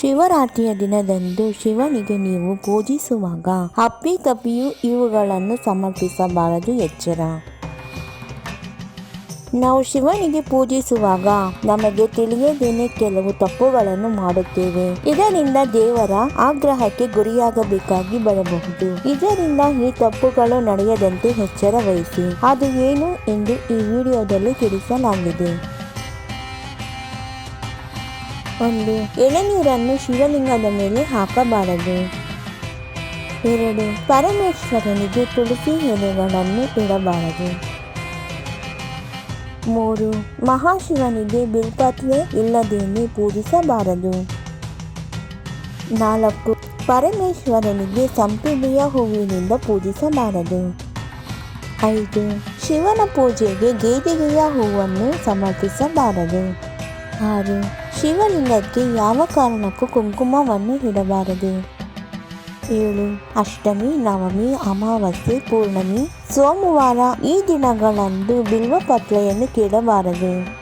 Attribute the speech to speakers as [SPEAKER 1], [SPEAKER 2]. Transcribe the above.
[SPEAKER 1] ಶಿವರಾತ್ರಿಯ ದಿನದಂದು ಶಿವನಿಗೆ ನೀವು ಪೂಜಿಸುವಾಗ ಅಪ್ಪಿ ತಪ್ಪಿಯೂ ಇವುಗಳನ್ನು ಸಮರ್ಪಿಸಬಾರದು ಎಚ್ಚರ. ನಾವು ಶಿವನಿಗೆ ಪೂಜಿಸುವಾಗ ನಮಗೆ ತಿಳಿಯದೇನೆ ಕೆಲವು ತಪ್ಪುಗಳನ್ನು ಮಾಡುತ್ತೇವೆ. ಇದರಿಂದ ದೇವರ ಆಗ್ರಹಕ್ಕೆ ಗುರಿಯಾಗಬೇಕಾಗಿ ಬರಬಹುದು. ಇದರಿಂದ ಈ ತಪ್ಪುಗಳು ನಡೆಯದಂತೆ ಎಚ್ಚರ ವಹಿಸಿ. ಅದು ಏನು ಎಂದು ಈ ವಿಡಿಯೋದಲ್ಲಿ ತಿಳಿಸಲಾಗಿದೆ. ಒಂದು ಎಳೆನೀರನ್ನು ಶಿವಲಿಂಗದ ಮೇಲೆ ಹಾಕಬಾರದು. ಎರಡು, ಪರಮೇಶ್ವರನಿಗೆ ತುಳಸಿ ಎಲೆಗಳನ್ನು ಇಡಬಾರದು. ಮೂರು, ಮಹಾಶಿವನಿಗೆ ಬಿಲ್ಪತ್ವೆ ಇಲ್ಲದೇನೆ ಪೂಜಿಸಬಾರದು. ನಾಲ್ಕು, ಪರಮೇಶ್ವರನಿಗೆ ಸಂಪಿಗೆಯ ಹೂವಿನಿಂದ ಪೂಜಿಸಬಾರದು. ಐದು, ಶಿವನ ಪೂಜೆಗೆ ಗೇದಿಗೆಯ ಹೂವನ್ನು ಸಮರ್ಪಿಸಬಾರದು. ಆರು ಶಿವಲಿಂಗಕ್ಕೆ ಯಾವ ಕಾರಣಕ್ಕೂ ಕುಂಕುಮವನ್ನು ಇಡಬಾರದು. ಏಳು. ಅಷ್ಟಮಿ, ನವಮಿ, ಅಮಾವಾಸ್ಯೆ, ಪೂರ್ಣಮಿ, ಸೋಮವಾರ ಈ ದಿನಗಳಂದು ಬಿಲ್ವ ಪತ್ರೆಯನ್ನು ಕೇಳಬಾರದು.